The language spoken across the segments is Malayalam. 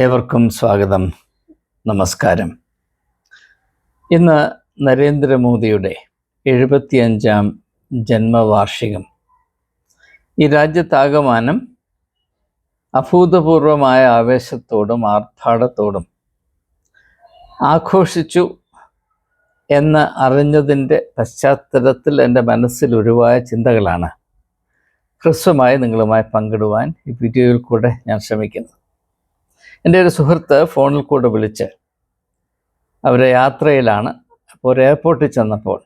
ഏവർക്കും സ്വാഗതം നമസ്കാരം. ഇന്ന് നരേന്ദ്രമോദിയുടെ എഴുപത്തിയഞ്ചാം ജന്മവാർഷികം. ഈ രാജ്യത്താകമാനം അഭൂതപൂർവമായ ആവേശത്തോടും ആർഭാടത്തോടും ആഘോഷിച്ചു എന്ന് അറിഞ്ഞതിന്റെ പശ്ചാത്തലത്തിൽ എന്റെ മനസ്സിൽ ഉരുവായ ചിന്തകളാണ്. ഹ്രസ്വമായി നിങ്ങളുമായി പങ്കിടുവാൻ ഈ വീഡിയോയിൽ കൂടെ ഞാൻ ശ്രമിക്കുന്നത് എന്റെ ഒരു സുഹൃത്ത് ഫോണിൽ കൂടെ വിളിച്ച് അവരെ യാത്രയിലാണ്. അപ്പോൾ ഒരു എയർപോർട്ടിൽ ചെന്നപ്പോൾ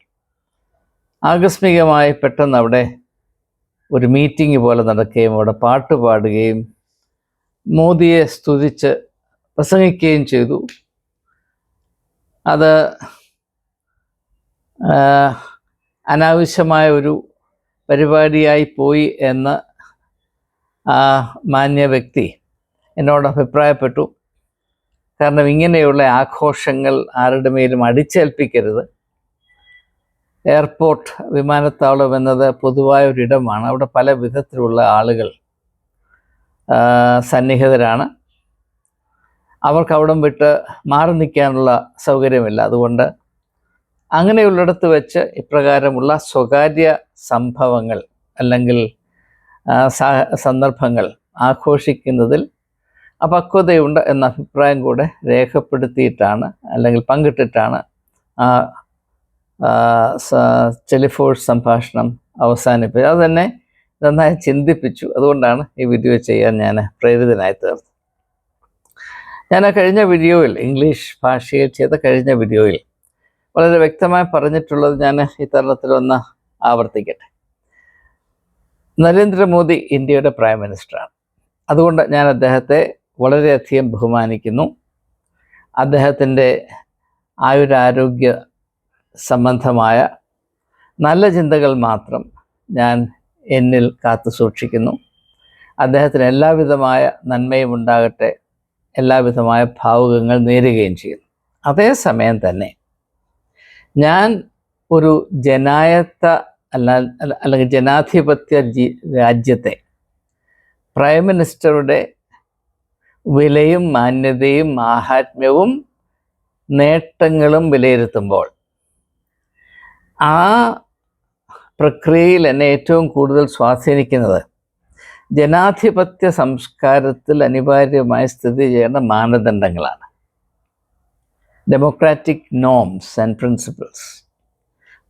ആകസ്മികമായി പെട്ടെന്ന് അവിടെ ഒരു മീറ്റിംഗ് പോലെ നടക്കുകയും അവിടെ പാട്ട് പാടുകയും മോദിയെ സ്തുതിച്ച് പ്രസംഗിക്കുകയും ചെയ്തു. അത് അനാവശ്യമായ ഒരു പരിപാടിയായി പോയി എന്ന് ആ മാന്യ വ്യക്തി എന്നോട് അഭിപ്രായപ്പെട്ടു. കാരണം ഇങ്ങനെയുള്ള ആഘോഷങ്ങൾ ആരുടെ മേലും അടിച്ചേൽപ്പിക്കരുത്. എയർപോർട്ട് വിമാനത്താവളം എന്നത് പൊതുവായ ഒരിടമാണ് അവിടെ പല വിധത്തിലുള്ള ആളുകൾ സന്നിഹിതരാണ്. അവർക്ക് അവിടം വിട്ട് മാറി നിൽക്കാനുള്ള സൗകര്യമില്ല. അതുകൊണ്ട് അങ്ങനെയുള്ളിടത്ത് വെച്ച് ഇപ്രകാരമുള്ള സ്വകാര്യ സംഭവങ്ങൾ അല്ലെങ്കിൽ സന്ദർഭങ്ങൾ ആഘോഷിക്കുന്നതിൽ അപക്വതയുണ്ട് എന്ന അഭിപ്രായം കൂടെ രേഖപ്പെടുത്തിയിട്ടാണ് അല്ലെങ്കിൽ പങ്കിട്ടിട്ടാണ് ആ ടെലിഫോൺ സംഭാഷണം അവസാനിപ്പിച്ചത്. അത് നന്നായി ചിന്തിപ്പിച്ചു. അതുകൊണ്ടാണ് ഈ വീഡിയോ ചെയ്യാൻ ഞാൻ പ്രേരിതനായി തീർന്നത്. ഞാൻ ആ കഴിഞ്ഞ വീഡിയോയിൽ ഇംഗ്ലീഷ് ഭാഷയിൽ ചെയ്ത കഴിഞ്ഞ വീഡിയോയിൽ വളരെ വ്യക്തമായി പറഞ്ഞിട്ടുള്ളത് ഞാൻ ഇത്തരണത്തിൽ തരുണത്തിൽ ഒന്ന് ആവർത്തിക്കട്ടെ. നരേന്ദ്രമോദി ഇന്ത്യയുടെ പ്രൈം മിനിസ്റ്ററാണ് അതുകൊണ്ട് ഞാൻ അദ്ദേഹത്തെ വളരെയധികം ബഹുമാനിക്കുന്നു. അദ്ദേഹത്തിന്റെ ആയുരാരോഗ്യ സംബന്ധമായ നല്ല ചിന്തകൾ മാത്രം ഞാൻ എന്നിൽ കാത്തു സൂക്ഷിക്കുന്നു. അദ്ദേഹത്തിന് എല്ലാവിധമായ നന്മയും ഉണ്ടാകട്ടെ എല്ലാവിധമായ ഭാവുകങ്ങൾ നേരുകയും ചെയ്യുന്നു. അതേസമയം തന്നെ ഞാൻ ഒരു ജനായത്ത അല്ല അല്ല- അല്ലെങ്കിൽ ജനാധിപത്യ രാജ്യത്തെ പ്രൈം മിനിസ്റ്ററുടെ വിലയും മാന്യതയും മാഹാത്മ്യവും നേട്ടങ്ങളും വിലയിരുത്തുമ്പോൾ ആ പ്രക്രിയയിൽ എന്നെ ഏറ്റവും കൂടുതൽ സ്വാധീനിക്കുന്നത് ജനാധിപത്യ സംസ്കാരത്തിൽ അനിവാര്യമായി സ്ഥിതി ചെയ്യുന്ന മാനദണ്ഡങ്ങളാണ്. ഡെമോക്രാറ്റിക് നോംസ് ആൻഡ് പ്രിൻസിപ്പിൾസ്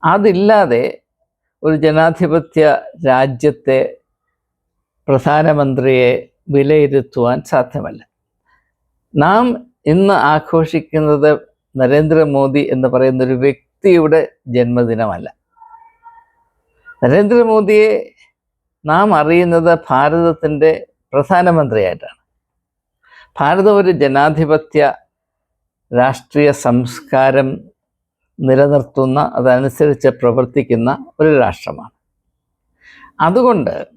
അതില്ലാതെ ഒരു ജനാധിപത്യ രാജ്യത്തെ പ്രധാനമന്ത്രിയെ വിലയിരുത്തുവാൻ സാധ്യമല്ല. നാം ഇന്ന് ആഘോഷിക്കുന്നത് നരേന്ദ്രമോദി എന്ന് പറയുന്ന ഒരു വ്യക്തിയുടെ ജന്മദിനമല്ല. നരേന്ദ്രമോദിയെ നാം അറിയുന്നത് ഭാരതത്തിന്റെ പ്രധാനമന്ത്രിയായിട്ടാണ്. ഭാരതം ഒരു ജനാധിപത്യ രാഷ്ട്രീയ സംസ്കാരം നിലനിർത്തുന്ന അതനുസരിച്ച് പ്രവർത്തിക്കുന്ന ഒരു രാഷ്ട്രമാണ്. അതുകൊണ്ട്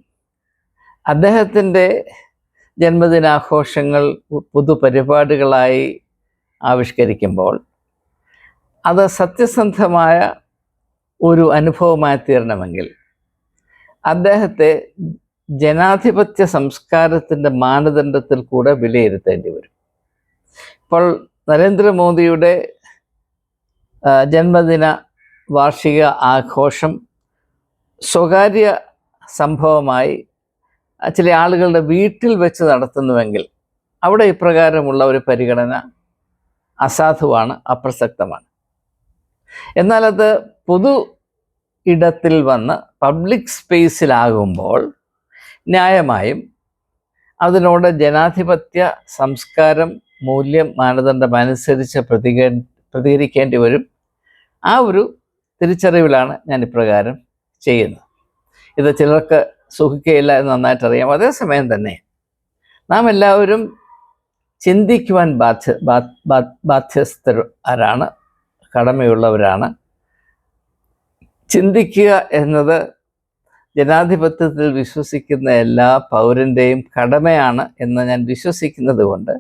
അദ്ദേഹത്തിന്റെ ജന്മദിനാഘോഷങ്ങൾ പുതുപരിപാടികളായി ആവിഷ്കരിക്കുമ്പോൾ അത് സത്യസന്ധമായ ഒരു അനുഭവമായി തീരണമെങ്കിൽ അദ്ദേഹത്തെ ജനാധിപത്യ സംസ്കാരത്തിന്റെ മാനദണ്ഡത്തിൽ കൂടെ വിലയിരുത്തേണ്ടി വരും. ഇപ്പോൾ നരേന്ദ്രമോദിയുടെ ജന്മദിന വാർഷിക ആഘോഷം സ്വകാര്യ സംഭവമായി ചില ആളുകളുടെ വീട്ടിൽ വെച്ച് നടത്തുന്നുവെങ്കിൽ അവിടെ ഇപ്രകാരമുള്ള ഒരു പരിഗണന അസാധുവാണ് അപ്രസക്തമാണ്. എന്നാൽ അത് പൊതു ഇടത്തിൽ വന്ന് പബ്ലിക് സ്പേസിലാകുമ്പോൾ ന്യായമായും അതിനോട് ജനാധിപത്യ സംസ്കാരം മൂല്യം മാനദണ്ഡം അനുസരിച്ച് പ്രതിക പ്രതികരിക്കേണ്ടി വരും. ആ ഒരു തിരിച്ചറിവിലാണ് ഞാൻ ഇപ്രകാരം ചെയ്യുന്നത്. ഇത് ചിലർക്ക് സുഖിക്കുകയില്ല എന്ന് നന്നായിട്ട് അറിയാം അതേസമയം തന്നെ നാം എല്ലാവരും ചിന്തിക്കുവാൻ ബാധ്യ ബാധ്യസ്ഥർ ആരാണ്? കടമയുള്ളവരാണ്. ചിന്തിക്കുക എന്നത് ജനാധിപത്യത്തിൽ വിശ്വസിക്കുന്ന എല്ലാ പൗരന്റെയും കടമയാണ് എന്ന് ഞാൻ വിശ്വസിക്കുന്നത് കൊണ്ട്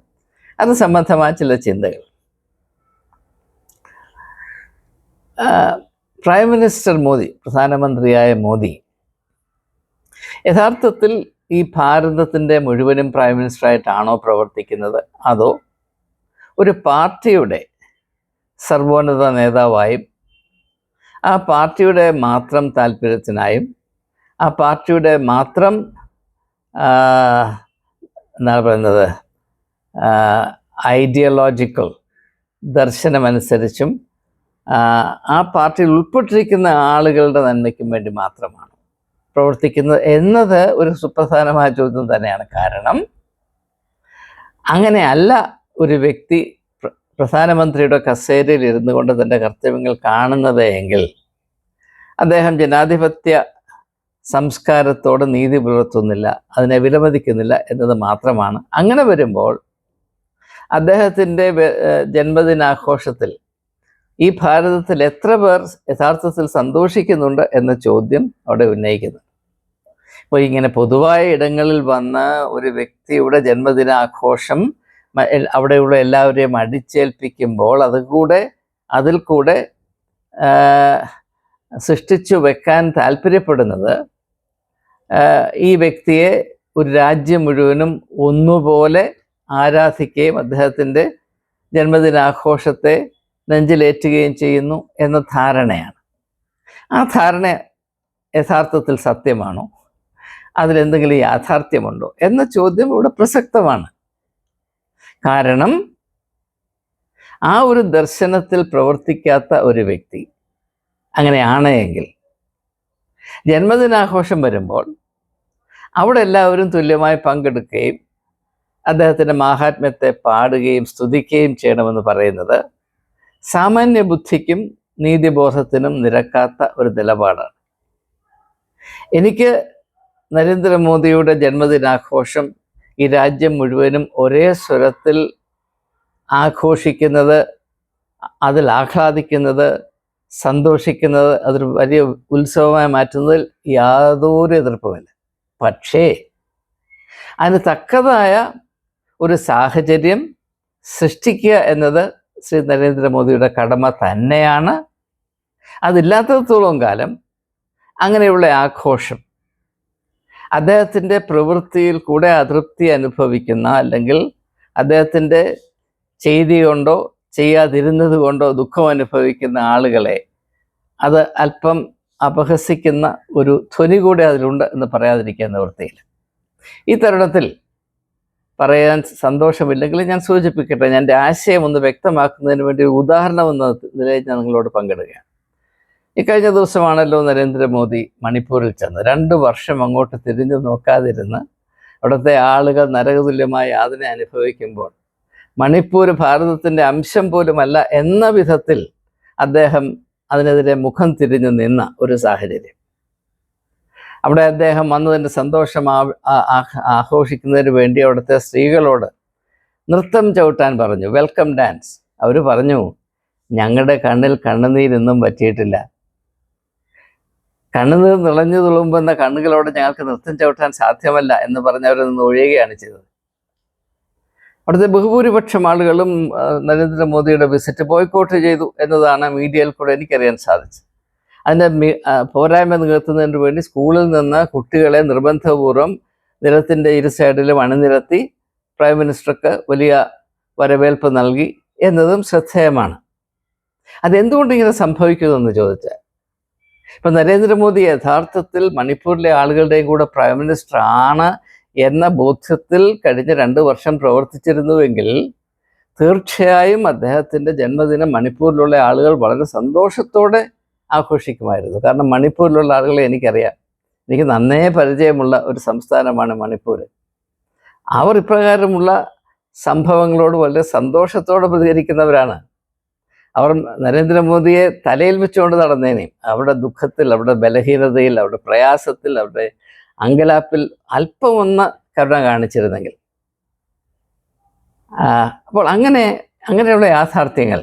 അത് സംബന്ധമായ ചില ചിന്തകൾ. പ്രൈം മിനിസ്റ്റർ മോദി പ്രധാനമന്ത്രിയായ മോദി യഥാർത്ഥത്തിൽ ഈ ഭാരതത്തിന്റെ മുഴുവനും പ്രൈം മിനിസ്റ്റർ ആയിട്ടാണോ പ്രവർത്തിക്കുന്നത്? അതോ ഒരു പാർട്ടിയുടെ സർവോന്നത നേതാവായും ആ പാർട്ടിയുടെ മാത്രം താല്പര്യത്തിനായും ആ പാർട്ടിയുടെ മാത്രം എന്താണ് പറയുന്നത് ഐഡിയോളജിക്കൽ ദർശനമനുസരിച്ചും ആ പാർട്ടിയിൽ ഉൾപ്പെട്ടിരിക്കുന്ന ആളുകളുടെ നന്മയ്ക്കും വേണ്ടി മാത്രമാണ്. പ്രവർത്തിക്കുന്നത് എന്നത് ഒരു സുപ്രധാനമായ ചോദ്യം തന്നെയാണ്. കാരണം അങ്ങനെയല്ല ഒരു വ്യക്തി പ്രധാനമന്ത്രിയുടെ കസേരയിൽ ഇരുന്നു കൊണ്ട് തന്റെ കർത്തവ്യങ്ങൾ കാണുന്നത് എങ്കിൽ അദ്ദേഹം ജനാധിപത്യ സംസ്കാരത്തോട് നീതി പുലർത്തുന്നില്ല അതിനെ വിലമതിക്കുന്നില്ല എന്നത് മാത്രമാണ്. അങ്ങനെ വരുമ്പോൾ അദ്ദേഹത്തിന്റെ ജന്മദിനാഘോഷത്തിൽ ഈ ഭാരതത്തിൽ എത്ര പേർ യഥാർത്ഥത്തിൽ സന്തോഷിക്കുന്നുണ്ട് എന്ന ചോദ്യം അവിടെ ഉന്നയിക്കുന്നു. ഇപ്പോൾ ഇങ്ങനെ പൊതുവായ ഇടങ്ങളിൽ വന്ന് ഒരു വ്യക്തിയുടെ ജന്മദിനാഘോഷം അവിടെയുള്ള എല്ലാവരെയും അടിച്ചേൽപ്പിക്കുമ്പോൾ അതുകൂടെ അതിൽ കൂടെ സൃഷ്ടിച്ചു വെക്കാൻ താല്പര്യപ്പെടുന്നത് ഈ വ്യക്തിയെ ഒരു രാജ്യം മുഴുവനും ഒന്നുപോലെ ആരാധിക്കുകയും അദ്ദേഹത്തിന്റെ ജന്മദിനാഘോഷത്തെ നെഞ്ചിലേറ്റുകയും ചെയ്യുന്നു എന്ന ധാരണയാണ്. ആ ധാരണ യഥാർത്ഥത്തിൽ സത്യമാണോ? അതിലെന്തെങ്കിലും യാഥാർത്ഥ്യമുണ്ടോ? എന്ന ചോദ്യം ഇവിടെ പ്രസക്തമാണ്. കാരണം ആ ഒരു ദർശനത്തിൽ പ്രവർത്തിക്കാത്ത ഒരു വ്യക്തി അങ്ങനെയാണ് എങ്കിൽ ജന്മദിനാഘോഷം വരുമ്പോൾ അവിടെ എല്ലാവരും തുല്യമായി പങ്കെടുക്കുകയും അദ്ദേഹത്തിന്റെ മാഹാത്മ്യത്തെ പാടുകയും സ്തുതിക്കുകയും ചെയ്യണമെന്ന് പറയുന്നത് സാമാന്യ ബുദ്ധിക്കും നീതിബോധത്തിനും നിരക്കാത്ത ഒരു നിലപാടാണ്. എനിക്ക് നരേന്ദ്രമോദിയുടെ ജന്മദിനാഘോഷം ഈ രാജ്യം മുഴുവനും ഒരേ സ്വരത്തിൽ ആഘോഷിക്കുന്നത് അതിൽ ആഹ്ലാദിക്കുന്നത് സന്തോഷിക്കുന്നത് അതൊരു വലിയ ഉത്സവമായി മാറ്റുന്നതിൽ യാതൊരു എതിർപ്പുമില്ല. പക്ഷേ അതിന് തക്കതായ ഒരു സാഹചര്യം സൃഷ്ടിക്കുക എന്നത് ശ്രീ നരേന്ദ്രമോദിയുടെ കടമ തന്നെയാണ്. അതില്ലാത്തത്തോളം കാലം അങ്ങനെയുള്ള ആഘോഷം അദ്ദേഹത്തിന്റെ പ്രവൃത്തിയിൽ കൂടെ അതൃപ്തി അനുഭവിക്കുന്ന അല്ലെങ്കിൽ അദ്ദേഹത്തിന്റെ ചെയ്തി കൊണ്ടോ ചെയ്യാതിരുന്നത് കൊണ്ടോ ദുഃഖം അനുഭവിക്കുന്ന ആളുകളെ അത് അല്പം അപഹസിക്കുന്ന ഒരു ധ്വനി കൂടെ അതിലുണ്ട് എന്ന് പറയാതിരിക്കാൻ നിവൃത്തിയില്ല. ഈ തരുണത്തിൽ പറയാൻ സന്തോഷമില്ലെങ്കിൽ ഞാൻ സൂചിപ്പിക്കട്ടെ ഞാൻ എന്റെ ആശയം ഒന്ന് വ്യക്തമാക്കുന്നതിന് വേണ്ടി ഒരു ഉദാഹരണം എന്ന നിലയിൽ ഞാൻ നിങ്ങളോട് പങ്കിടുകയാണ്. ഇക്കഴിഞ്ഞ ദിവസമാണല്ലോ നരേന്ദ്രമോദി മണിപ്പൂരിൽ ചെന്ന് രണ്ട് വർഷം അങ്ങോട്ട് തിരിഞ്ഞു നോക്കാതിരുന്ന് അവിടുത്തെ ആളുകൾ നരകതുല്യമായ അതിനെ അനുഭവിക്കുമ്പോൾ മണിപ്പൂർ ഭാരതത്തിന്റെ അംശം പോലുമല്ല എന്ന വിധത്തിൽ അദ്ദേഹം അതിനെതിരെ മുഖം തിരിഞ്ഞു നിന്ന ഒരു സാഹചര്യം. അവിടെ അദ്ദേഹം വന്നതിന്റെ സന്തോഷം ആഘോഷിക്കുന്നതിന് വേണ്ടി അവിടുത്തെ സ്ത്രീകളോട് നൃത്തം ചവിട്ടാൻ പറഞ്ഞു. വെൽക്കം ഡാൻസ് അവർ പറഞ്ഞു ഞങ്ങളുടെ കണ്ണിൽ കണ്ണുനീരൊന്നും പറ്റിയിട്ടില്ല കണ്ണുനീർ നിളഞ്ഞു തുളുമ്പുന്ന കണ്ണുകളോട് ഞങ്ങൾക്ക് നൃത്തം ചവിട്ടാൻ സാധ്യമല്ല എന്ന് പറഞ്ഞ് അവരിൽ നിന്ന് ഒഴിയുകയാണ് ചെയ്തത്. അവിടുത്തെ ബഹുഭൂരിപക്ഷം ആളുകളും നരേന്ദ്രമോദിയുടെ വിസിറ്റ് ബോയ്ക്കോട്ട് ചെയ്തു എന്നതാണ് മീഡിയയിൽ കൂടെ എനിക്കറിയാൻ സാധിച്ചത്. അതിന്റെ പോരായ്മ നികത്തുന്നതിന് വേണ്ടി സ്കൂളിൽ നിന്ന് കുട്ടികളെ നിർബന്ധപൂർവം നിരത്തിന്റെ ഇരു സൈഡിലും അണിനിരത്തി പ്രൈം മിനിസ്റ്റർക്ക് വലിയ വരവേൽപ്പ് നൽകി എന്നതും ശ്രദ്ധേയമാണ്. അതെന്തുകൊണ്ട് ഇങ്ങനെ സംഭവിക്കുമെന്ന് ചോദിച്ചാൽ ഇപ്പം നരേന്ദ്രമോദി യഥാർത്ഥത്തിൽ മണിപ്പൂരിലെ ആളുകളുടെയും കൂടെ പ്രൈം മിനിസ്റ്റർ ആണ് എന്ന ബോധ്യത്തിൽ കഴിഞ്ഞ രണ്ട് വർഷം പ്രവർത്തിച്ചിരുന്നുവെങ്കിൽ തീർച്ചയായും അദ്ദേഹത്തിന്റെ ജന്മദിനം മണിപ്പൂരിലുള്ള ആളുകൾ വളരെ സന്തോഷത്തോടെ ആഘോഷിക്കുമായിരുന്നു. കാരണം മണിപ്പൂരിലുള്ള ആളുകളെ എനിക്കറിയാം. എനിക്ക് നന്നേ പരിചയമുള്ള ഒരു സംസ്ഥാനമാണ് മണിപ്പൂർ അവർ ഇപ്രകാരമുള്ള സംഭവങ്ങളോട് വളരെ സന്തോഷത്തോടെ പ്രതികരിക്കുന്നവരാണ്. അവർ നരേന്ദ്രമോദിയെ തലയിൽ വെച്ചുകൊണ്ട് നടന്നേനെ. അവരുടെ ദുഃഖത്തിൽ അവരുടെ ബലഹീനതയിൽ അവരുടെ പ്രയാസത്തിൽ അവരുടെ അങ്കലാപ്പിൽ അല്പമൊന്ന് കരുണ കാണിച്ചിരുന്നെങ്കിൽ. അപ്പോൾ അങ്ങനെ അങ്ങനെയുള്ള യാഥാർത്ഥ്യങ്ങൾ.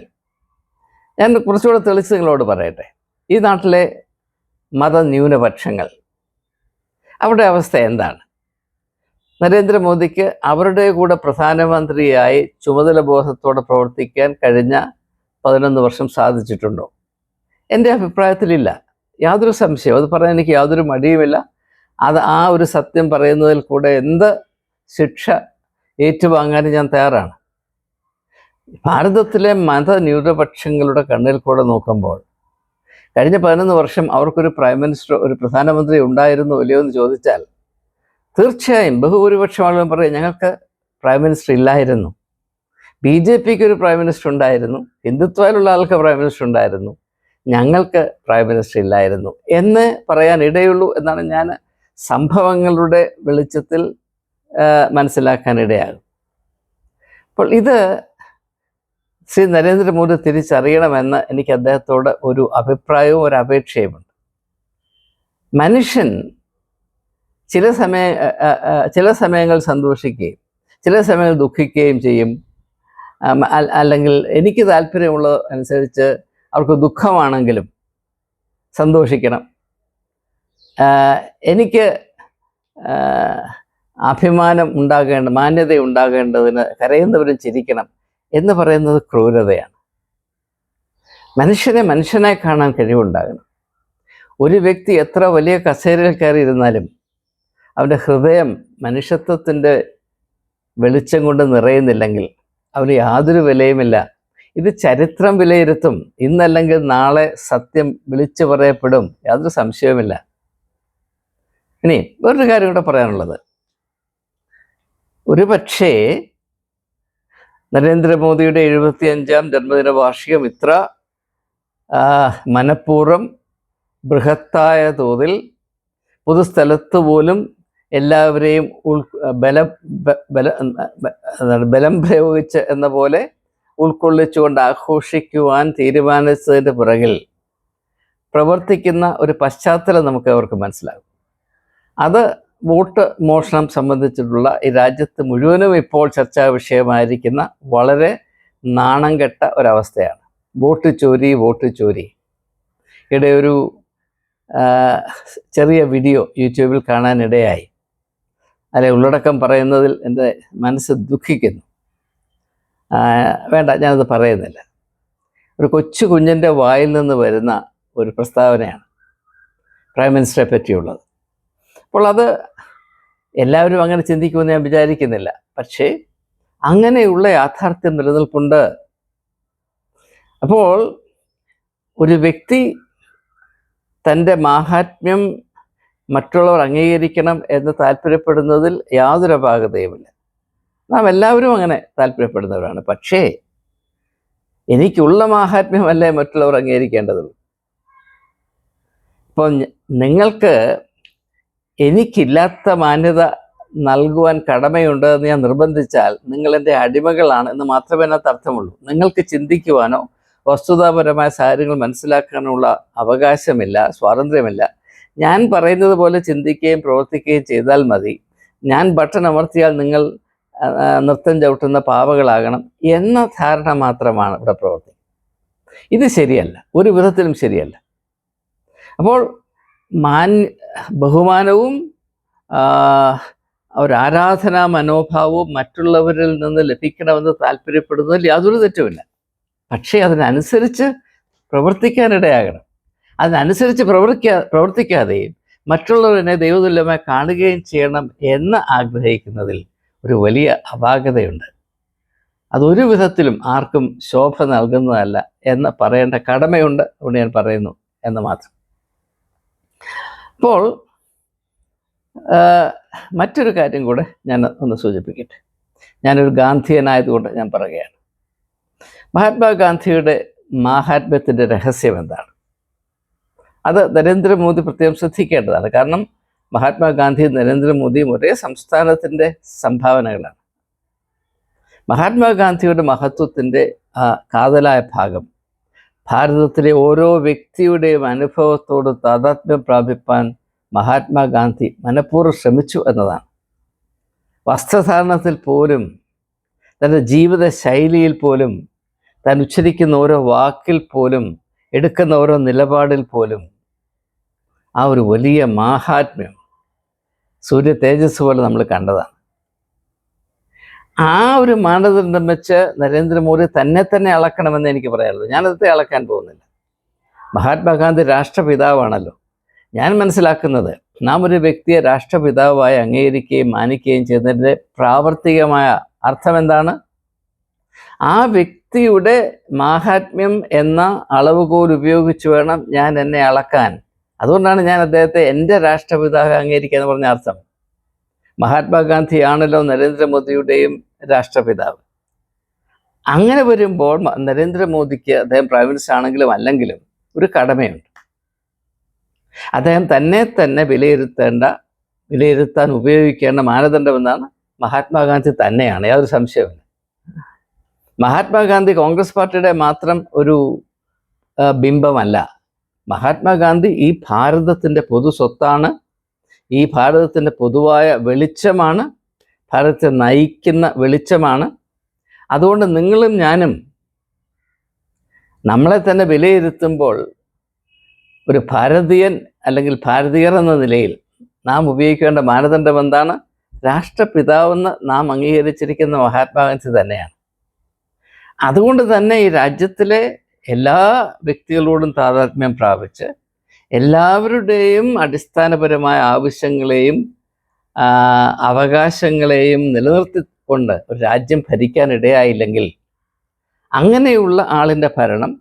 ഞാൻ കുറച്ചുകൂടെ തെളിച്ച് നിങ്ങളോട് പറയട്ടെ. ഈ നാട്ടിലെ മതന്യൂനപക്ഷങ്ങൾ അവരുടെ അവസ്ഥ എന്താണ്? നരേന്ദ്രമോദിക്ക് അവരുടെ കൂടെ പ്രധാനമന്ത്രിയായി ചുമതല ബോധത്തോടെ പ്രവർത്തിക്കാൻ കഴിഞ്ഞ പതിനൊന്ന് വർഷം സാധിച്ചിട്ടുണ്ടോ? എന്റെ അഭിപ്രായത്തിലില്ല. യാതൊരു സംശയവും. അത് പറയാൻ എനിക്ക് യാതൊരു മടിയുമില്ല. അത് ആ ഒരു സത്യം പറയുന്നതിൽ കൂടെ എന്ത് ശിക്ഷ ഏറ്റുവാങ്ങാനും ഞാൻ തയ്യാറാണ്. ഭാരതത്തിലെ മതന്യൂനപക്ഷങ്ങളുടെ കണ്ണിൽ കൂടെ നോക്കുമ്പോൾ കഴിഞ്ഞ പതിനൊന്ന് വർഷം അവർക്കൊരു പ്രൈം മിനിസ്റ്റർ ഒരു പ്രധാനമന്ത്രി ഉണ്ടായിരുന്നു ഇല്ലയോ എന്ന് ചോദിച്ചാൽ തീർച്ചയായും ബഹുഭൂരിപക്ഷം ആളുകളും പറയും ഞങ്ങൾക്ക് പ്രൈം മിനിസ്റ്റർ ഇല്ലായിരുന്നു. ബി ജെ പിക്ക് ഒരു പ്രൈം മിനിസ്റ്റർ ഉണ്ടായിരുന്നു. ഹിന്ദുത്വയിലുള്ള ആൾക്ക് പ്രൈം മിനിസ്റ്റർ ഉണ്ടായിരുന്നു. ഞങ്ങൾക്ക് പ്രൈം മിനിസ്റ്റർ ഇല്ലായിരുന്നു. എന്ന് പറയാൻ ഇടയുള്ളൂ എന്നാണ് ഞാൻ സംഭവങ്ങളുടെ വെളിച്ചത്തിൽ മനസ്സിലാക്കാൻ ഇടയാകും. അപ്പോൾ ഇത് ശ്രീ നരേന്ദ്രമോദി തിരിച്ചറിയണമെന്ന് എനിക്ക് അദ്ദേഹത്തോട് ഒരു അഭിപ്രായവും ഒരു അപേക്ഷയുമുണ്ട്. മനുഷ്യൻ ചില സമയ ചില സമയങ്ങൾ സന്തോഷിക്കുകയും ചില സമയങ്ങൾ ദുഃഖിക്കുകയും ചെയ്യും. അല്ലെങ്കിൽ എനിക്ക് താല്പര്യമുള്ള അനുസരിച്ച് അവർക്ക് ദുഃഖമാണെങ്കിലും സന്തോഷിക്കണം. എനിക്ക് അഭിമാനം ഉണ്ടാകേണ്ട മാന്യത ഉണ്ടാകേണ്ടതിന് കരയുന്നവരും ചിരിക്കണം. എന്ന് പറയുന്നത് ക്രൂരതയാണ്. മനുഷ്യനെ മനുഷ്യനായി കാണാൻ കഴിവുണ്ടാകണം. ഒരു വ്യക്തി എത്ര വലിയ കസേരയിൽ കയറിയിരുന്നാലും അവന്റെ ഹൃദയം മനുഷ്യത്വത്തിന്റെ വെളിച്ചം കൊണ്ട് നിറയുന്നില്ലെങ്കിൽ അവന് യാതൊരു വിലയുമില്ല. ഇത് ചരിത്രം വിലയിരുത്തും. ഇന്നല്ലെങ്കിൽ നാളെ സത്യം വിളിച്ചു പറയപ്പെടും. യാതൊരു സംശയവുമില്ല. ഇനി വേറൊരു കാര്യം കൂടെ പറയാനുള്ളത്. ഒരു പക്ഷേ നരേന്ദ്രമോദിയുടെ എഴുപത്തി അഞ്ചാം ജന്മദിന വാർഷികം ഇത്ര. മനഃപൂർവം ബൃഹത്തായ തോതിൽ പൊതുസ്ഥലത്ത് പോലും എല്ലാവരെയും ഉൾ ബല ബല ബലം പ്രയോഗിച്ച് എന്ന പോലെ ഉൾക്കൊള്ളിച്ചുകൊണ്ട് ആഘോഷിക്കുവാൻ തീരുമാനിച്ചതിന്റെ പിറകിൽ പ്രവർത്തിക്കുന്ന ഒരു പശ്ചാത്തലം നമുക്ക് അവർക്ക് മനസ്സിലാകും. അത് വോട്ട് മോഷണം സംബന്ധിച്ചിട്ടുള്ള ഈ രാജ്യത്ത് മുഴുവനും ഇപ്പോൾ ചർച്ചാ വിഷയമായിരിക്കുന്ന വളരെ നാണം കെട്ട ഒരവസ്ഥയാണ്. വോട്ട് ചോരി വോട്ട് ചോരി. ഇവിടെ ഒരു ചെറിയ വീഡിയോ യൂട്യൂബിൽ കാണാനിടയായി. അല്ലെ ഉള്ളടക്കം പറയുന്നതിൽ എന്റെ മനസ്സ് ദുഃഖിക്കുന്നു. വേണ്ട ഞാനത് പറയുന്നില്ല. ഒരു കൊച്ചു കുഞ്ഞിന്റെ വായിൽ നിന്ന് വരുന്ന ഒരു പ്രസ്താവനയാണ് പ്രൈം മിനിസ്റ്ററെ പറ്റിയുള്ളത്. അപ്പോൾ അത് എല്ലാവരും അങ്ങനെ ചിന്തിക്കുമെന്ന് ഞാൻ വിചാരിക്കുന്നില്ല. പക്ഷേ അങ്ങനെയുള്ള യാഥാർത്ഥ്യം നിലനിൽപ്പുണ്ട്. അപ്പോൾ ഒരു വ്യക്തി തന്റെ മാഹാത്മ്യം മറ്റുള്ളവർ അംഗീകരിക്കണം എന്ന് താല്പര്യപ്പെടുന്നതിൽ യാതൊരു അപാകതയുമില്ല. നാം എല്ലാവരും അങ്ങനെ താല്പര്യപ്പെടുന്നവരാണ്. പക്ഷേ എനിക്കുള്ള മാഹാത്മ്യമല്ലേ മറ്റുള്ളവർ അംഗീകരിക്കേണ്ടതുള്ളൂ? ഇപ്പം നിങ്ങൾക്ക് എനിക്കില്ലാത്ത മാന്യത നൽകുവാൻ കടമയുണ്ട് എന്ന് ഞാൻ നിർബന്ധിച്ചാൽ നിങ്ങൾ എന്റെ അടിമകളാണ് എന്ന് മാത്രമേ അതിനകത്ത് അർത്ഥമുള്ളൂ. നിങ്ങൾക്ക് ചിന്തിക്കുവാനോ വസ്തുതാപരമായ സാഹചര്യങ്ങൾ മനസ്സിലാക്കാനുള്ള അവകാശമില്ല സ്വാതന്ത്ര്യമില്ല. ഞാൻ പറയുന്നത് പോലെ ചിന്തിക്കുകയും പ്രവർത്തിക്കുകയും ചെയ്താൽ മതി. ഞാൻ ബട്ടൺ അമർത്തിയാൽ നിങ്ങൾ നൃത്തം ചവിട്ടുന്ന പാവകളാകണം എന്ന ധാരണ മാത്രമാണ് ഇവിടെ പ്രവർത്തി ഇത് ശരിയല്ല. ഒരു വിധത്തിലും ശരിയല്ല. അപ്പോൾ മാൻ ബഹുമാനവും ഒരാരാധനാ മനോഭാവവും മറ്റുള്ളവരിൽ നിന്ന് ലഭിക്കണമെന്ന് താല്പര്യപ്പെടുന്നതിൽ യാതൊരു തെറ്റുമില്ല. പക്ഷേ അതിനനുസരിച്ച് പ്രവർത്തിക്കാനിടയാകണം അതിനനുസരിച്ച് പ്രവർത്തിക്കാ പ്രവർത്തിക്കാതെയും മറ്റുള്ളവരെ ദൈവതുല്യമായി കാണുകയും ചെയ്യണം എന്ന് ആഗ്രഹിക്കുന്നതിൽ ഒരു വലിയ അപാകതയുണ്ട്. അതൊരു വിധത്തിലും ആർക്കും ശോഭ നൽകുന്നതല്ല എന്ന് പറയേണ്ട കടമയുണ്ട് അതുകൊണ്ട് ഞാൻ പറയുന്നു എന്ന് മാത്രം. അപ്പോൾ ആ, മറ്റൊരു കാര്യം കൂടെ ഞാൻ ഒന്ന് സൂചിപ്പിക്കട്ടെ. ഞാനൊരു ഗാന്ധിയനായതുകൊണ്ട് ഞാൻ പറയുകയാണ്. മഹാത്മാഗാന്ധിയുടെ മാഹാത്മ്യത്തിന്റെ രഹസ്യം എന്താണ്? അത് നരേന്ദ്രമോദി പ്രത്യേകം ശ്രദ്ധിക്കേണ്ടതാണ്. കാരണം മഹാത്മാഗാന്ധിയും നരേന്ദ്രമോദിയും ഒരേ സംസ്ഥാനത്തിന്റെ സംഭാവനകളാണ്. മഹാത്മാഗാന്ധിയുടെ മഹത്വത്തിന്റെ ആ കാതലായ ഭാഗം ഭാരതത്തിലെ ഓരോ വ്യക്തിയുടെയും അനുഭവത്തോട് താതാത്മ്യം പ്രാപിപ്പാൻ മഹാത്മാഗാന്ധി മനഃപൂർവം ശ്രമിച്ചു എന്നതാണ്. വസ്ത്രധാരണത്തിൽ പോലും തന്റെ ജീവിത ശൈലിയിൽ പോലും താൻ ഉച്ചരിക്കുന്ന ഓരോ വാക്കിൽ പോലും എടുക്കുന്ന ഓരോ നിലപാടിൽ പോലും ആ ഒരു വലിയ മാഹാത്മ്യം സൂര്യ തേജസ് പോലെ നമ്മൾ കണ്ടതാണ്. ആ ഒരു മാനദണ്ഡം വെച്ച് നരേന്ദ്രമോദി തന്നെ തന്നെ അളക്കണമെന്ന് എനിക്ക് പറയാനുള്ളൂ ഞാനത്തെ അളക്കാൻ പോകുന്നില്ല. മഹാത്മാഗാന്ധി രാഷ്ട്രപിതാവാണല്ലോ. ഞാൻ മനസ്സിലാക്കുന്നത് നാം ഒരു വ്യക്തിയെ രാഷ്ട്രപിതാവായി അംഗീകരിക്കുകയും മാനിക്കുകയും ചെയ്യുന്നതിന്റെ പ്രാവർത്തികമായ അർത്ഥം എന്താണ് ആ വ്യക്തിയുടെ മാഹാത്മ്യം എന്ന അളവുകോൽ ഉപയോഗിച്ച് വേണം ഞാൻ എന്നെ അളക്കാൻ. അതുകൊണ്ടാണ് ഞാൻ അദ്ദേഹത്തെ എന്റെ രാഷ്ട്രപിതാവ് അംഗീകരിക്കുക എന്ന് പറഞ്ഞ അർത്ഥം. മഹാത്മാഗാന്ധിയാണല്ലോ നരേന്ദ്രമോദിയുടെയും രാഷ്ട്രപിതാവ്. അങ്ങനെ വരുമ്പോൾ നരേന്ദ്രമോദിക്ക് അദ്ദേഹം പ്രൈം മിനിസ്റ്റർ ആണെങ്കിലും അല്ലെങ്കിലും ഒരു കടമയുണ്ട്. അദ്ദേഹം തന്നെ തന്നെ വിലയിരുത്തേണ്ട വിലയിരുത്താൻ ഉപയോഗിക്കേണ്ട മാനദണ്ഡമെന്നാണ് മഹാത്മാഗാന്ധി തന്നെയാണ്. യാതൊരു സംശയമില്ല മഹാത്മാഗാന്ധി കോൺഗ്രസ് പാർട്ടിയുടെ മാത്രം ഒരു ബിംബമല്ല. മഹാത്മാഗാന്ധി ഈ ഭാരതത്തിന്റെ പൊതു സ്വത്താണ് ഈ ഭാരതത്തിന്റെ പൊതുവായ വെളിച്ചമാണ് ഭാരതത്തെ നയിക്കുന്ന വെളിച്ചമാണ്. അതുകൊണ്ട് നിങ്ങളും ഞാനും നമ്മളെ തന്നെ വിലയിരുത്തുമ്പോൾ ഒരു ഭാരതീയൻ അല്ലെങ്കിൽ ഭാരതീയർ എന്ന നിലയിൽ നാം ഉപയോഗിക്കേണ്ട മാനദണ്ഡം എന്താണ്? രാഷ്ട്രപിതാവെന്ന് നാം അംഗീകരിച്ചിരിക്കുന്ന മഹാത്മാഗാന്ധി തന്നെയാണ്. അതുകൊണ്ട് തന്നെ ഈ രാജ്യത്തിലെ എല്ലാ വ്യക്തികളോടും താതാത്മ്യം പ്രാപിച്ച് എല്ലാവരുടെയും അടിസ്ഥാനപരമായ ആവശ്യങ്ങളെയും അവകാശങ്ങളെയും നിലനിർത്തിക്കൊണ്ട് ഒരു രാജ്യം ഭരിക്കാനിടയായില്ലെങ്കിൽ അങ്ങനെയുള്ള ആളിന്റെ ഭരണം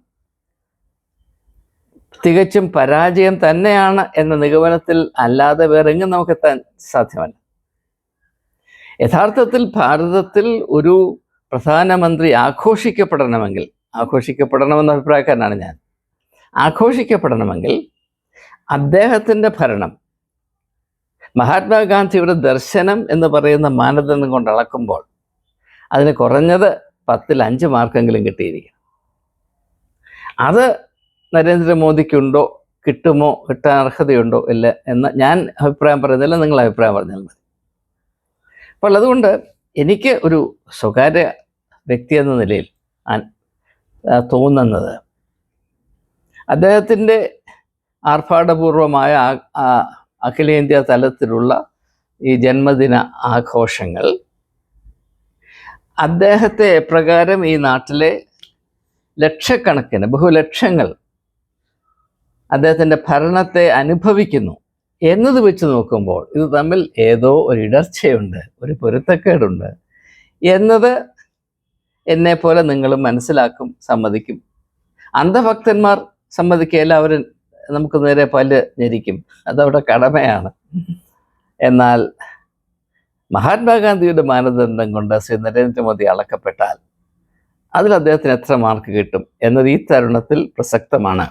തികച്ചും പരാജയം തന്നെയാണ് എന്ന നിഗമനത്തിൽ അല്ലാതെ വേറെ എങ്ങും നമുക്ക് എത്താൻ സാധ്യമല്ല. യഥാർത്ഥത്തിൽ ഭാരതത്തിൽ ഒരു പ്രധാനമന്ത്രി ആഘോഷിക്കപ്പെടണമെങ്കിൽ ആഘോഷിക്കപ്പെടണമെന്ന അഭിപ്രായക്കാരനാണ് ഞാൻ ആഘോഷിക്കപ്പെടണമെങ്കിൽ അദ്ദേഹത്തിന്റെ ഭരണം. മഹാത്മാഗാന്ധിയുടെ ദർശനം എന്ന് പറയുന്ന മാനദണ്ഡം കൊണ്ട് അളക്കുമ്പോൾ അതിന് കുറഞ്ഞത് പത്തിൽ അഞ്ച് മാർക്കെങ്കിലും കിട്ടിയിരിക്കും അത് നരേന്ദ്രമോദിക്കുണ്ടോ? കിട്ടുമോ? കിട്ടാൻ അർഹതയുണ്ടോ? ഇല്ല എന്ന് ഞാൻ അഭിപ്രായം പറയുന്നില്ല നിങ്ങൾ അഭിപ്രായം പറഞ്ഞാൽ മതി. അപ്പോൾ അതുകൊണ്ട് എനിക്ക് ഒരു സ്വകാര്യ വ്യക്തി എന്ന നിലയിൽ തോന്നുന്നത് അദ്ദേഹത്തിന്റെ ആർഭാടപൂർവമായ അഖിലേന്ത്യാ തലത്തിലുള്ള ഈ ജന്മദിന ആഘോഷങ്ങൾ. അദ്ദേഹത്തെ എപ്രകാരം ഈ നാട്ടിലെ ലക്ഷക്കണക്കിന് ബഹുലക്ഷങ്ങൾ അദ്ദേഹത്തിന്റെ ഭരണത്തെ അനുഭവിക്കുന്നു എന്നത് വെച്ച് നോക്കുമ്പോൾ ഇത് തമ്മിൽ ഏതോ ഒരു ഇടർച്ചയുണ്ട് ഒരു പൊരുത്തക്കേടുണ്ട് എന്നത് എന്നെ പോലെ നിങ്ങളും മനസ്സിലാക്കും സമ്മതിക്കും. അന്ധഭക്തന്മാർ സമ്മതിക്കുക അവർ നമുക്ക് നേരെ പല്ല് ഞെരിക്കും. അതവിടെ കടമയാണ്. എന്നാൽ മഹാത്മാഗാന്ധിയുടെ മാനദണ്ഡം കൊണ്ട് ശ്രീ നരേന്ദ്രമോദി അളക്കപ്പെട്ടാൽ അതിൽ അദ്ദേഹത്തിന് എത്ര മാർക്ക് കിട്ടും എന്നത് ഈ തരുണത്തിൽ പ്രസക്തമാണ്.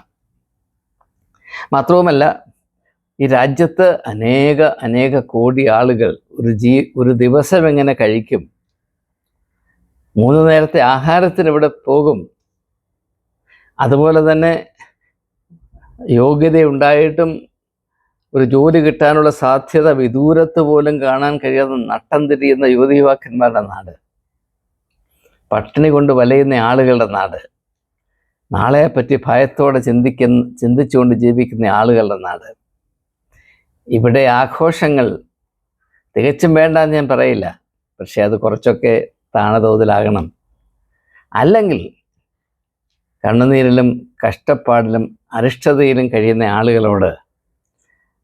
മാത്രവുമല്ല ഈ രാജ്യത്ത് അനേക അനേക കോടി ആളുകൾ ഒരു ജീ ഒരു ദിവസം എങ്ങനെ കഴിക്കും? മൂന്ന് നേരത്തെ ആഹാരത്തിന് ഇവിടെ പോകും? അതുപോലെ തന്നെ യോഗ്യതയുണ്ടായിട്ടും ഒരു ജോലി കിട്ടാനുള്ള സാധ്യത വിദൂരത്ത് പോലും കാണാൻ കഴിയാതെ നട്ടം തിരിയുന്ന യുവതി യുവാക്കന്മാരുടെ നാട്. പട്ടിണി കൊണ്ട് വലയുന്ന ആളുകളുടെ നാട്. നാളെപ്പറ്റി ഭയത്തോടെ ചിന്തിക്കുന്ന ചിന്തിച്ചുകൊണ്ട് ജീവിക്കുന്ന ആളുകളുടെ നാട്. ഇവിടെ ആഘോഷങ്ങൾ തികച്ചും വേണ്ടെന്ന് ഞാൻ പറയില്ല. പക്ഷേ അത് കുറച്ചൊക്കെ താണതോതിലാകണം. അല്ലെങ്കിൽ കണ്ണുനീരിലും കഷ്ടപ്പാടിലും അരിഷ്ടതയിലും കഴിയുന്ന ആളുകളോട്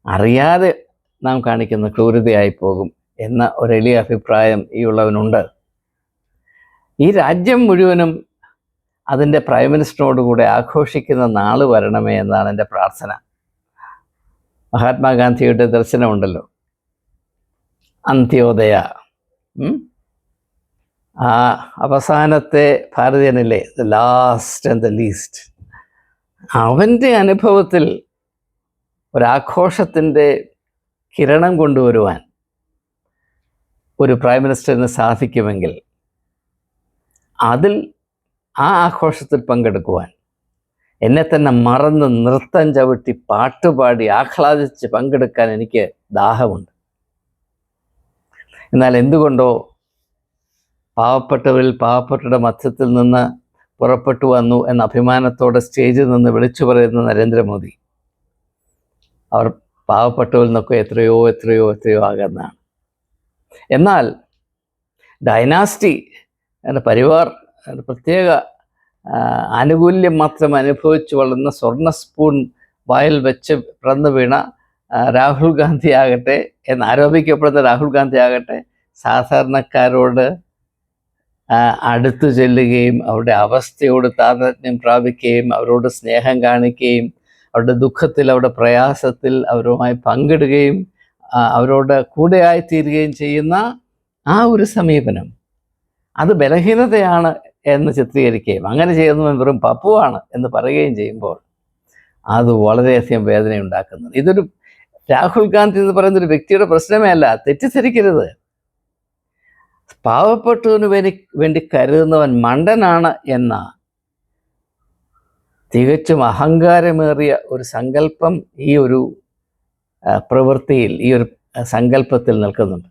അറിയാതെ നാം കാണിക്കുന്ന ക്രൂരതയായി പോകും എന്ന ഒരു എളിയ അഭിപ്രായം ഈ ഉള്ളവനുണ്ട്. ഈ രാജ്യം മുഴുവനും അതിന്റെ പ്രൈം മിനിസ്റ്ററോടുകൂടെ ആഘോഷിക്കുന്ന നാൾ വരണമേ എന്നാണ് എന്റെ പ്രാർത്ഥന. മഹാത്മാഗാന്ധിയുടെ ദർശനമുണ്ടല്ലോ. അന്ത്യോദയ. ആ അവസാനത്തെ ഭാരതീയനല്ലേ the last and the least അവന്റെ അനുഭവത്തിൽ ഒരാഘോഷത്തിന്റെ കിരണം കൊണ്ടുവരുവാൻ ഒരു പ്രൈം മിനിസ്റ്ററിന് സാധിക്കുമെങ്കിൽ അതിൽ ആ ആഘോഷത്തിൽ പങ്കെടുക്കുവാൻ എന്നെ തന്നെ മറന്ന് നൃത്തം ചവിട്ടി പാട്ടുപാടി ആഹ്ലാദിച്ച് പങ്കെടുക്കാൻ എനിക്ക് ദാഹമുണ്ട്. എന്നാൽ എന്തുകൊണ്ടോ പാവപ്പെട്ടവരിൽ പാവപ്പെട്ടവരുടെ മധ്യത്തിൽ നിന്ന് പുറപ്പെട്ടു വന്നു എന്ന അഭിമാനത്തോടെ സ്റ്റേജിൽ നിന്ന് വിളിച്ചു പറയുന്ന നരേന്ദ്രമോദി. അവർ പാവപ്പെട്ടവരിൽ നിന്നൊക്കെ എത്രയോ എത്രയോ എത്രയോ ആകുന്നതാണ്. എന്നാൽ ഡൈനാസ്റ്റി എന്റെ പരിവാർ പ്രത്യേക ആനുകൂല്യം മാത്രം അനുഭവിച്ചു വളർന്ന സ്വർണ സ്പൂൺ വായിൽ വെച്ച് പിറന്നു വീണ രാഹുൽ ഗാന്ധി ആകട്ടെ എന്ന് ആരോപിക്കപ്പെടുന്ന രാഹുൽ ഗാന്ധി ആകട്ടെ സാധാരണക്കാരോട് അടുത്തു ചെല്ലുകയും അവരുടെ അവസ്ഥയോട് താതാത്മ്യം പ്രാപിക്കുകയും അവരോട് സ്നേഹം കാണിക്കുകയും അവരുടെ ദുഃഖത്തിൽ അവരുടെ പ്രയാസത്തിൽ അവരുമായി പങ്കിടുകയും അവരോട് കൂടെയായി തീരുകയും ചെയ്യുന്ന ആ ഒരു സമീപനം. അത് ബലഹീനതയാണ് എന്ന് ചിത്രീകരിക്കുകയും അങ്ങനെ ചെയ്യുന്നവൻ വെറും പപ്പുവാണ് എന്ന് പറയുകയും ചെയ്യുമ്പോൾ അത് വളരെയധികം വേദന ഉണ്ടാക്കുന്നു ഇതൊരു രാഹുൽ ഗാന്ധി എന്ന് പറയുന്ന ഒരു വ്യക്തിയുടെ പ്രശ്നമേ അല്ല. തെറ്റിദ്ധരിക്കരുത്. പാവപ്പെട്ടവന് വേണ്ടി വേണ്ടി കരുതുന്നവൻ മണ്ടനാണ് എന്ന. തികച്ചും അഹങ്കാരമേറിയ ഒരു സങ്കല്പം ഈ ഒരു പ്രവൃത്തിയിൽ ഈ ഒരു സങ്കല്പത്തിൽ നിൽക്കുന്നുണ്ട്.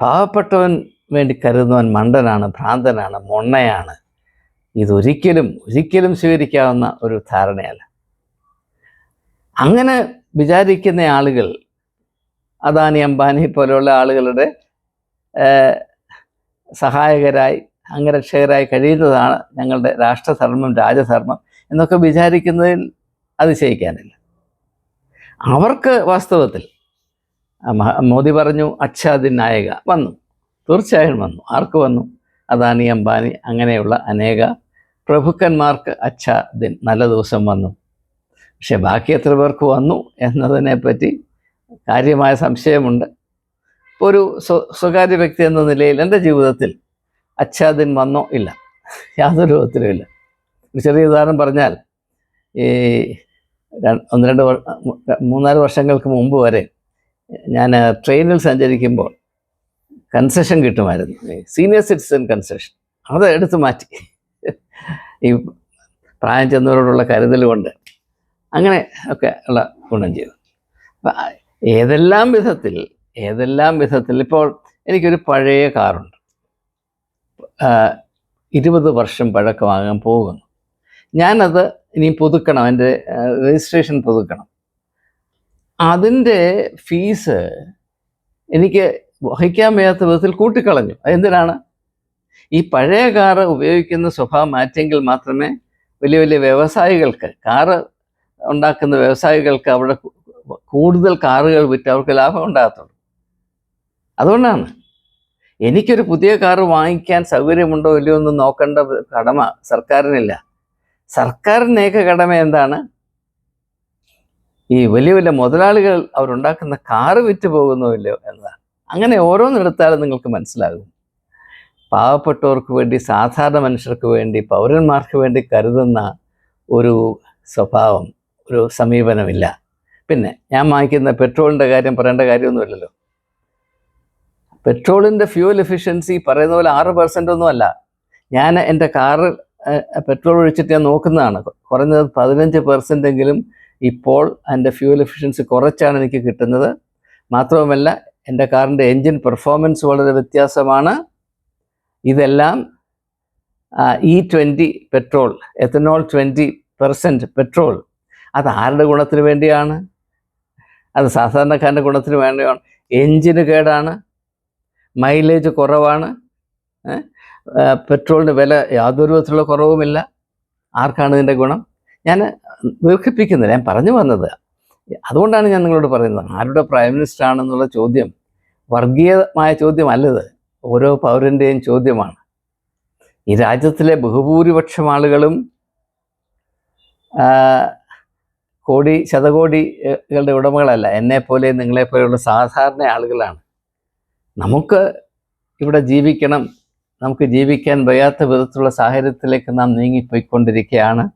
പാവപ്പെട്ടവൻ വേണ്ടി കരുതുന്നവൻ മണ്ടനാണ് ഭ്രാന്തനാണ് മൊണ്ണയാണ്. ഇതൊരിക്കലും ഒരിക്കലും സ്വീകരിക്കാവുന്ന ഒരു ധാരണയല്ല. അങ്ങനെ വിചാരിക്കുന്ന ആളുകൾ അദാനി അംബാനി പോലെയുള്ള ആളുകളുടെ സഹായകരായി അംഗരക്ഷകരായി കഴിയുന്നതാണ് ഞങ്ങളുടെ രാഷ്ട്രധർമ്മം രാജധർമ്മം എന്നൊക്കെ വിചാരിക്കുന്നതിൽ അതിശയിക്കാനില്ല. അവർക്ക് വാസ്തവത്തിൽ മോദി പറഞ്ഞു അച്ഛാദി നായക വന്നു. തീർച്ചയായും വന്നു. ആർക്ക് വന്നു? അദാനി അംബാനി അങ്ങനെയുള്ള അനേക പ്രഭുക്കന്മാർക്ക് അച്ഛാദിൻ നല്ല ദിവസം വന്നു. പക്ഷെ ബാക്കി എത്ര പേർക്ക് വന്നു എന്നതിനെപ്പറ്റി കാര്യമായ സംശയമുണ്ട്. ഒരു സ്വകാര്യ വ്യക്തി എന്ന നിലയിൽ എന്റെ ജീവിതത്തിൽ അച്ഛാദിൻ വന്നോ ഇല്ല. യാതൊരു വിധത്തിലും ഇല്ല. ഒരു ചെറിയ ഉദാഹരണം പറഞ്ഞാൽ ഈ ഒന്ന് രണ്ട് മൂന്നാൽ വർഷങ്ങൾക്ക് മുമ്പ് വരെ ഞാൻ ട്രെയിനിൽ സഞ്ചരിക്കുമ്പോൾ കൺസെഷൻ കിട്ടുമായിരുന്നു. Senior citizen concession. അത് എടുത്തു മാറ്റി. ഈ പ്രായം ചെന്നവരോടുള്ള കരുതൽ കൊണ്ട് അങ്ങനെ ഒക്കെ ഉള്ള ഗുണം ചെയ്തു. അപ്പം ഏതെല്ലാം വിധത്തിൽ ഏതെല്ലാം വിധത്തിൽ ഇപ്പോൾ എനിക്കൊരു പഴയ കാറുണ്ട്. ഇരുപത് വർഷം പഴക്കമാകാൻ പോകുന്നു. ഞാനത് ഇനി പുതുക്കണം എന്റെ രജിസ്ട്രേഷൻ പുതുക്കണം. അതിന്റെ ഫീസ് എനിക്ക് വഹിക്കാൻ വയ്യാത്ത വിധത്തിൽ കൂട്ടിക്കളഞ്ഞു. അതെന്തിനാണ്? ഈ പഴയ കാറ് ഉപയോഗിക്കുന്ന സ്വഭാവം മാറ്റിയെങ്കിൽ മാത്രമേ വലിയ വലിയ വ്യവസായികൾക്ക് കാറ് ഉണ്ടാക്കുന്ന വ്യവസായികൾക്ക് അവിടെ കൂടുതൽ കാറുകൾ വിറ്റ് അവർക്ക് ലാഭം ഉണ്ടാകത്തുള്ളൂ. അതുകൊണ്ടാണ്. എനിക്കൊരു പുതിയ കാറ് വാങ്ങിക്കാൻ സൗകര്യമുണ്ടോ ഇല്ലയോ എന്ന് നോക്കേണ്ട കടമ സർക്കാരിനില്ല. ഏക കടമ എന്താണ്? ഈ വലിയ വലിയ മുതലാളികൾ അവരുണ്ടാക്കുന്ന കാറ് വിറ്റ് പോകുന്നോ ഇല്ലയോ എന്നതാണ്. അങ്ങനെ ഓരോന്നെടുത്താലും നിങ്ങൾക്ക് മനസ്സിലാകും. പാവപ്പെട്ടവർക്ക് വേണ്ടി സാധാരണ മനുഷ്യർക്ക് വേണ്ടി പൗരന്മാർക്ക് വേണ്ടി കരുതുന്ന ഒരു സ്വഭാവം ഒരു സമീപനമില്ല. പിന്നെ ഞാൻ വാങ്ങിക്കുന്ന പെട്രോളിന്റെ കാര്യം പറയേണ്ട കാര്യമൊന്നുമില്ലല്ലോ. പെട്രോളിന്റെ ഫ്യൂൽ എഫിഷ്യൻസി പറയുന്ന പോലെ ആറ് പെർസെന്റ് ഒന്നും അല്ല. ഞാൻ എന്റെ കാറ് പെട്രോൾ ഒഴിച്ചിട്ട് ഞാൻ നോക്കുന്നതാണ്. കുറഞ്ഞത് പതിനഞ്ച് പെർസെന്റ് എങ്കിലും ഇപ്പോൾ എന്റെ ഫ്യൂൽ എഫിഷ്യൻസി കുറച്ചാണ് എനിക്ക് കിട്ടുന്നത്. മാത്രവുമല്ല എന്റെ കാറിന്റെ എൻജിൻ പെർഫോമൻസ് വളരെ വ്യത്യാസമാണ്. ഇതെല്ലാം E twenty petrol ethanol twenty percent petrol അത് ആരുടെ ഗുണത്തിന് വേണ്ടിയാണ്? അത് സാധാരണക്കാരന്റെ ഗുണത്തിന് വേണ്ടിയാണ്. എൻജിന് കേടാണ്. മൈലേജ് കുറവാണ്? പെട്രോളിന് വില യാതൊരു വിധത്തിലുള്ള കുറവുമില്ല. ആർക്കാണ് ഇതിന്റെ ഗുണം? ഞാൻ ദീർഘിപ്പിക്കുന്നില്ല. ഞാൻ പറഞ്ഞു വന്നത് അതുകൊണ്ടാണ് ഞാൻ നിങ്ങളോട് പറയുന്നത്. ആരുടെ പ്രൈം മിനിസ്റ്റർ ആണെന്നുള്ള ചോദ്യം വർഗീയമായ ചോദ്യമല്ലത്. ഓരോ പൗരന്റെയും ചോദ്യമാണ്. ഈ രാജ്യത്തിലെ ബഹുഭൂരിപക്ഷം ആളുകളും കോടി ശതകോടികളുടെ ഉടമകളല്ല. എന്നെപ്പോലെ നിങ്ങളെപ്പോലെയുള്ള സാധാരണ ആളുകളാണ്. നമുക്ക് ഇവിടെ ജീവിക്കണം. നമുക്ക് ജീവിക്കാൻ വയ്യാത്ത വിധത്തിലുള്ള സാഹചര്യത്തിലേക്ക് നാം നീങ്ങിപ്പോയിക്കൊണ്ടിരിക്കുകയാണ്.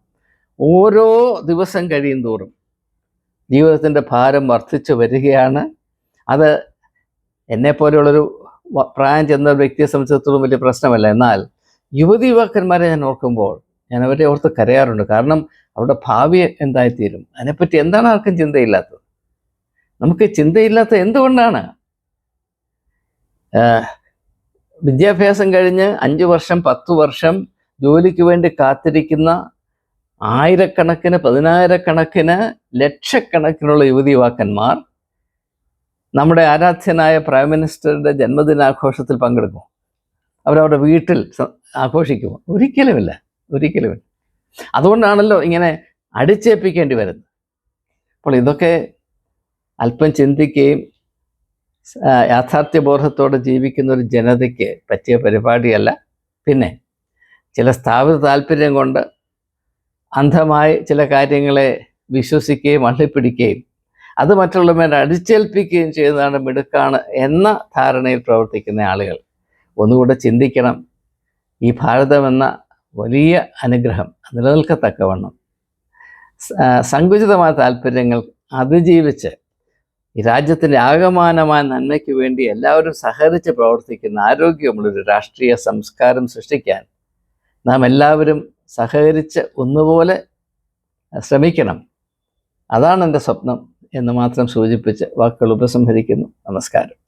ഓരോ ദിവസം കഴിയും തോറും ജീവിതത്തിന്റെ ഭാരം വർദ്ധിച്ചു വരികയാണ്. അത് എന്നെപ്പോലെയുള്ളൊരു പ്രായം ചെന്ന വ്യക്തിയെ സംബന്ധിച്ചിടത്തോളം വലിയ പ്രശ്നമല്ല. എന്നാൽ യുവതി യുവാക്കന്മാരെ ഞാൻ ഓർക്കുമ്പോൾ ഞാൻ അവരെ ഓർത്ത് കരയാറുണ്ട്. കാരണം അവരുടെ ഭാവി എന്തായിത്തീരും. അതിനെപ്പറ്റി എന്താണ് ആർക്കും ചിന്തയില്ലാത്തത്? നമുക്ക് ചിന്തയില്ലാത്ത എന്തുകൊണ്ടാണ്? വിദ്യാഭ്യാസം കഴിഞ്ഞ് അഞ്ച് വർഷം പത്ത് വർഷം ജോലിക്ക് വേണ്ടി കാത്തിരിക്കുന്ന ആയിരക്കണക്കിന് പതിനായിരക്കണക്കിന് ലക്ഷക്കണക്കിനുള്ള യുവതി യുവാക്കന്മാർ നമ്മുടെ ആരാധ്യനായ പ്രൈം മിനിസ്റ്ററുടെ ജന്മദിനാഘോഷത്തിൽ പങ്കെടുക്കും. അവരവരുടെ വീട്ടിൽ ആഘോഷിക്കും. ആഘോഷിക്കുമോ ഒരിക്കലുമില്ല. ഒരിക്കലുമില്ല. അതുകൊണ്ടാണല്ലോ ഇങ്ങനെ അടിച്ചേൽപ്പിക്കേണ്ടി വരുന്നത്. അപ്പോൾ ഇതൊക്കെ അല്പം ചിന്തിക്കുകയും യാഥാർത്ഥ്യബോധത്തോടെ ജീവിക്കുന്ന ഒരു ജനതയ്ക്ക് പറ്റിയ പരിപാടിയല്ല. പിന്നെ ചില സ്ഥാപിത താല്പര്യം കൊണ്ട് അന്ധമായി ചില കാര്യങ്ങളെ വിശ്വസിക്കുകയും അള്ളിപ്പിടിക്കുകയും അത് മറ്റുള്ളവരെ അടിച്ചേൽപ്പിക്കുകയും ചെയ്യുന്നതാണ് മിടുക്കാണ് എന്ന ധാരണയിൽ പ്രവർത്തിക്കുന്ന ആളുകൾ. ഒന്നുകൂടെ ചിന്തിക്കണം. ഈ ഭാരതം എന്ന വലിയ അനുഗ്രഹം നിലനിൽക്കത്തക്കവണ്ണം. സങ്കുചിതമായ താല്പര്യങ്ങൾ അതിജീവിച്ച് ഈ രാജ്യത്തിന്റെ ആകമാനമായ നന്മയ്ക്ക് വേണ്ടി എല്ലാവരും സഹകരിച്ച് പ്രവർത്തിക്കുന്ന ആരോഗ്യമുള്ളൊരു രാഷ്ട്രീയ സംസ്കാരം സൃഷ്ടിക്കാൻ നാം എല്ലാവരും സഹകരിച്ച് ഒന്നുപോലെ ശ്രമിക്കണം. അതാണ് എന്റെ സ്വപ്നം എന്ന് മാത്രം സൂചിപ്പിച്ച് വാക്കുകൾ ഉപസംഹരിക്കുന്നു. നമസ്കാരം.